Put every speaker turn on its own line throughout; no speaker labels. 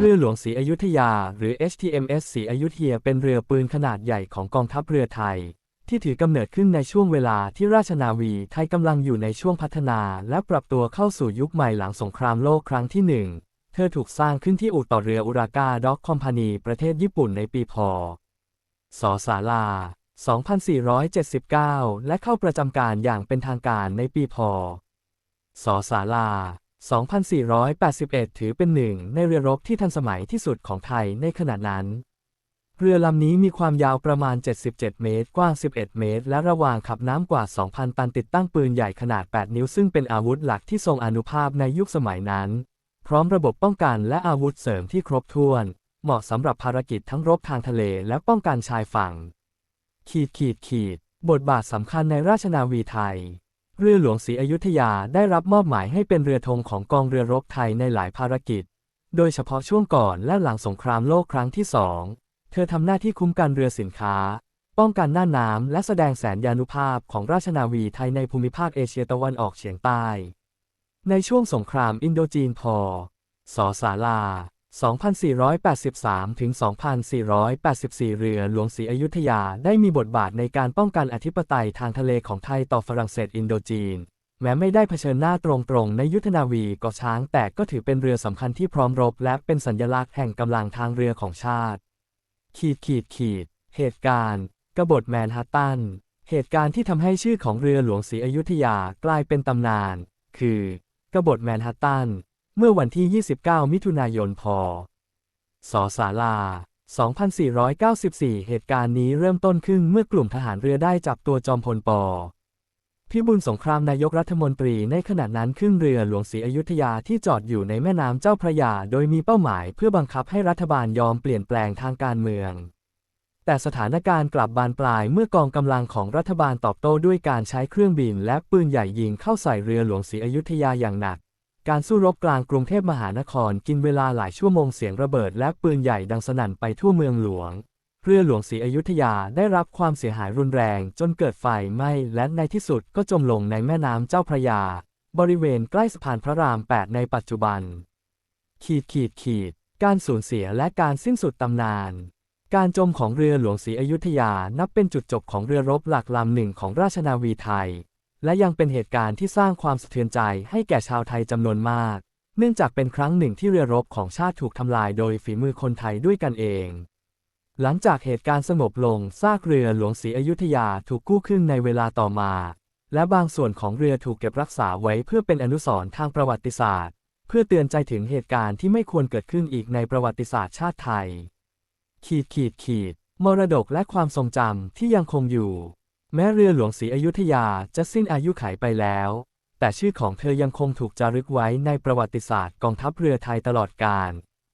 เรือหลวงศรีอยุธยา หรือ HTMS ศรีอยุธยาเป็นเรือปืนขนาดใหญ่ของกองทัพเรือไทย ที่ถือกำเนิดขึ้นในช่วงเวลาที่ราชนาวีไทยกำลังอยู่ในช่วงพัฒนาและปรับตัวเข้าสู่ยุคใหม่หลังสงครามโลกครั้งที่หนึ่งเธอถูกสร้างขึ้นที่อู่ต่อเรืออุรากาด็อกคอมพานีประเทศญี่ปุ่นในปีพศศาลา 2479 และเข้าประจำการอย่างเป็นทางการในปีพศศาลา 2481 ถือเป็นหนึ่งในเรือรบที่ทันสมัยที่สุดของไทยในขณะนั้น เรือลำนี้มีความยาวประมาณ 77 เมตร กว้าง 11 เมตร และระหว่างขับน้ำกว่า 2,000 ตันติดตั้งปืนใหญ่ขนาด 8 นิ้ว ซึ่งเป็นอาวุธหลักที่ทรงอนุภาพในยุคสมัยนั้น พร้อมระบบป้องกันและอาวุธเสริมที่ครบถ้วน เหมาะสำหรับภารกิจทั้งรบทางทะเลและป้องกันชายฝั่ง ขีดขีดขีด บทบาทสำคัญในราชนาวีไทย เรือหลวงศรีอยุธยาได้รับมอบหมายให้เป็นเรือธงของกองเรือรบไทยในหลายภารกิจ โดยเฉพาะช่วงก่อนและหลังสงครามโลกครั้งที่สอง เธอทำหน้าที่คุ้มกันเรือสินค้า ป้องกันหน้าน้ำและแสดงแสนยานุภาพของราชนาวีไทยในภูมิภาคเอเชียตะวันออกเฉียงใต้ ในช่วงสงครามอินโดจีนพศศาลา 2483 ถึง 2484 เรือหลวงศรีอยุธยาได้มีบทบาทในการป้องกันอธิปไตยทางทะเลของไทยต่อฝรั่งเศสอินโดจีน แม้ไม่ได้เผชิญหน้าตรงๆ ในยุทธนาวีเกาะช้างแต่ก็ถือเป็นเรือสำคัญที่พร้อมรบ และเป็นสัญลักษณ์แห่งกำลังทางเรือของชาติ ขีดขีดขีด เหตุการณ์ กบฏแมนฮัตตัน เหตุการณ์ที่ทำให้ชื่อของเรือหลวงศรีอยุธยากลายเป็นตำนาน คือกบฏแมนฮัตตัน เมื่อวันที่ 29 มิถุนายน พ.ศศาลา 2494 เหตุการณ์นี้เริ่มต้นขึ้นเมื่อกลุ่มทหารเรือได้จับตัวจอมพลปพิบูลสงครามนายกรัฐมนตรีในขณะนั้นขึ้นเรือหลวงศรีอยุธยาที่จอดอยู่ในแม่น้ำเจ้าพระยา โดยมีเป้าหมายเพื่อบังคับให้รัฐบาลยอมเปลี่ยนแปลงทางการเมือง แต่สถานการณ์กลับบานปลายเมื่อกองกำลังของรัฐบาลตอบโต้ด้วยการใช้เครื่องบินและปืนใหญ่ยิงเข้าใส่เรือหลวงศรีอยุธยาอย่างหนัก การสู้รบกลางกรุงเทพมหานครกินเวลาหลายชั่วโมงเสียงระเบิดและปืนใหญ่ดังสนั่นไปทั่วเมืองหลวง เรือหลวงศรีอยุธยาได้รับความเสียหายรุนแรงจนเกิดไฟไหม้และในที่สุดก็จมลงในแม่น้ำเจ้าพระยา บริเวณใกล้สะพานพระราม 8 ในปัจจุบัน ขีดขีดขีด การสูญเสียและการสิ้นสุดตำนาน การจมของเรือหลวงศรีอยุธยานับเป็นจุดจบของเรือรบหลักลำหนึ่งของราชนาวีไทย และยังเป็นเหตุการณ์ที่สร้างความสะเทือนใจให้แก่ชาวไทยจำนวนมาก เนื่องจากเป็นครั้งหนึ่งที่เรือรบของชาติถูกทำลายโดยฝีมือคนไทยด้วยกันเอง หลังจากเหตุการณ์สงบลงซากเรือหลวงศรีอยุธยาถูกกู้ขึ้นในเวลาต่อมา และบางส่วนของเรือถูกเก็บรักษาไว้เพื่อเป็นอนุสรณ์ทางประวัติศาสตร์ เพื่อเตือนใจถึงเหตุการณ์ที่ไม่ควรเกิดขึ้นอีกในประวัติศาสตร์ชาติไทย ขีดขีดขีดมรดกและความทรงจำที่ยังคงอยู่ แม้เรือหลวงศรีอยุธยาจะสิ้นอายุขัยไปแล้ว แต่ชื่อของเธอยังคงถูกจารึกไว้ในประวัติศาสตร์กองทัพเรือไทยตลอดกาล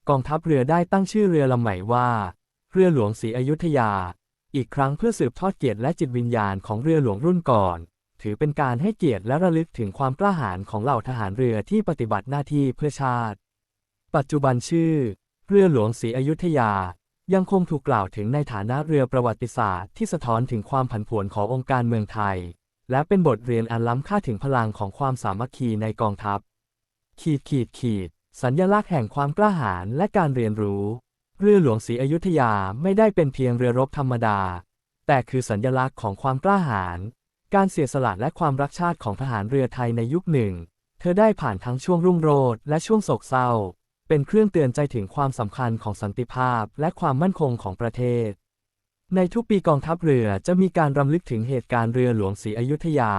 กองทัพเรือได้ตั้งชื่อเรือลำใหม่ว่า เรือหลวงศรีอยุธยา อีกครั้งเพื่อสืบทอดเกียรติและจิตวิญญาณของเรือหลวงรุ่นก่อน ถือเป็นการให้เกียรติและระลึกถึงความกล้าหาญของเหล่าทหารเรือที่ปฏิบัติหน้าที่เพื่อชาติ ปัจจุบันชื่อ เรือหลวงศรีอยุธยา ยังคงถูกกล่าวถึงในฐานะเรือประวัติศาสตร์ที่สะท้อนถึงความผันผวนขององค์การเมืองไทย และเป็นบทเรียนอันล้ำค่าถึงพลังของความสามัคคีในกองทัพ ขีดขีดขีด สัญญลักษณ์แห่งความกล้าหาญและการเรียนรู้ เรือหลวงศรีอยุธยาไม่ได้เป็นเพียงเรือรบธรรมดา แต่คือสัญญลักษณ์ของความกล้าหาญการเสียสละและความรักชาติของทหารเรือไทยในยุคหนึ่ง เธอได้ผ่านทั้งช่วงรุ่งโรจน์และช่วงโศกเศร้า เป็นเครื่องเตือนใจถึงความสำคัญของสันติภาพและความมั่นคงของประเทศ ในทุกปีกองทัพเรือจะมีการรำลึกถึงเหตุการณ์เรือหลวงศรีอยุธยา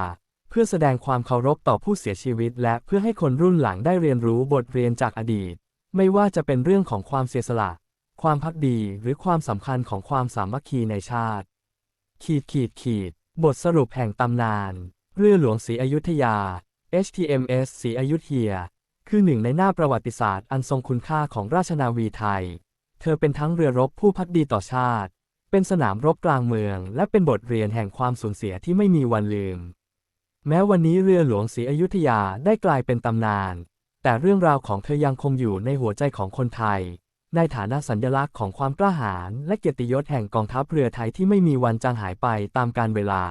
เพื่อแสดงความเคารพต่อผู้เสียชีวิต และเพื่อให้คนรุ่นหลังได้เรียนรู้บทเรียนจากอดีต ไม่ว่าจะเป็นเรื่องของความเสียสละ ความพักดีหรือความสำคัญของความสามัคคีในชาติ ขีดขีดขีด บทสรุปแห่งตำนาน เรือหลวงศรีอยุธยา HTMS ศรีอยุธยา คือหนึ่งในหน้าประวัติศาสตร์อันทรงคุณค่าของราชนาวีไทย เธอเป็นทั้งเรือรบผู้พักดีต่อชาติ เป็นสนามรบกลางเมือง และเป็นบทเรียนแห่งความสูญเสียที่ไม่มีวันลืม แม้วันนี้เรือหลวงศรีอยุธยาได้กลายเป็นตำนาน แต่เรื่องราวของเธอยังคงอยู่ในหัวใจของคนไทย ในฐานะสัญลักษณ์ของความกล้าหาญและเกียรติยศแห่งกองทัพเรือไทยที่ไม่มีวันจางหายไปตามกาลเวลา